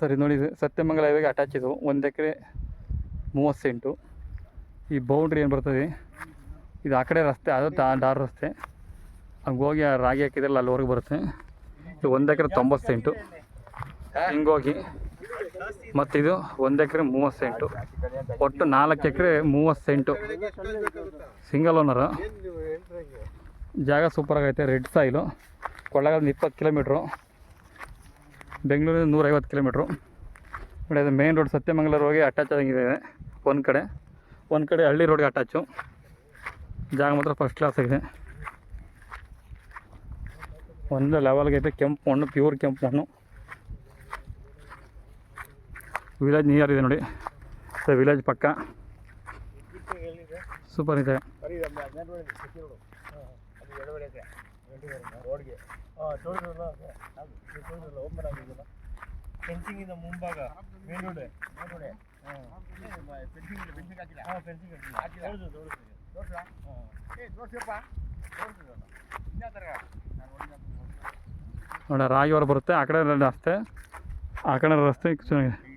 ಸರಿ, ನೋಡಿ, ಇದು ಸತ್ಯಮಂಗಲ ಹೈವೇಗೆ ಅಟ್ಯಾಚ್ ಇದು. ಒಂದು ಎಕರೆ ಮೂವತ್ತು ಸೆಂಟು ಈ ಬೌಂಡ್ರಿ ಏನು ಬರ್ತದೆ? ಇದು ಆ ಕಡೆ ರಸ್ತೆ, ಅದು ಡಾರ್ ರಸ್ತೆ. ಹಂಗೋಗಿ ಹೋಗಿ ಆ ರಾಗಿ ಹಾಕಿದ್ರಲ್ಲ ಅಲ್ಲಿವರೆಗೆ ಬರುತ್ತೆ. ಇದು ಒಂದು ಎಕರೆ ತೊಂಬತ್ತು ಸೆಂಟು ಹಿಂಗೋಗಿ ಮತ್ತಿದು ಒಂದು ಎಕರೆ ಮೂವತ್ತು ಸೆಂಟು ಒಟ್ಟು ನಾಲ್ಕು ಎಕರೆ ಮೂವತ್ತು ಸೆಂಟು ಸಿಂಗಲ್ ಓನರು ಜಾಗ ಸೂಪರ್ ಆಗೈತೆ, ರೆಡ್ ಸಾಯಿಲು ಕೊಳ್ಳಗಾಲದಿಂದ ಇಪ್ಪತ್ತು ಕಿಲೋಮೀಟ್ರು ಬೆಂಗಳೂರಿಂದ ನೂರೈವತ್ತು ಕಿಲೋಮೀಟ್ರು. ನೋಡಿ, ಅದು ಮೇನ್ ರೋಡ್ ಸತ್ಯಮಂಗಲ ರೋಡ್ಗೆ ಅಟ್ಯಾಚ್ ಆಗಿದೆ ಒಂದು ಕಡೆ. ಒಂದು ಕಡೆ ಹಳ್ಳಿ ರೋಡ್ಗೆ ಅಟ್ಯಾಚು ಜಾಗ ಮಾತ್ರ ಫಸ್ಟ್ ಕ್ಲಾಸ್ ಆಗಿದೆ. ಒಂದು ಲೆವೆಲ್ಗೆ ಐತೆ ಕೆಂಪು ಮಣ್ಣು ಪ್ಯೂರ್ ಕೆಂಪು ಮಣ್ಣು. ವಿಲೇಜ್ ನಿಯರ್ ಇದೆ ನೋಡಿ. ವಿಲೇಜ್ ಪಕ್ಕ. ಸೂಪರ್ ಇದೆ. ಫೆನ್ಸಿಂಗ್ ಇಂದ ಮುಂಭಾಗ ಮೇನ್ ರೋಡ್ ಫೆನ್ಸಿಂಗ್ ನೋಡಿ ರಾಗಿ ಹೊರ ಬರುತ್ತೆ. ಆ ಕಡೆ ರಸ್ತೆ ಆ ಕಡೆ ರಸ್ತೆ ಚೆನ್ನಾಗಿದೆ.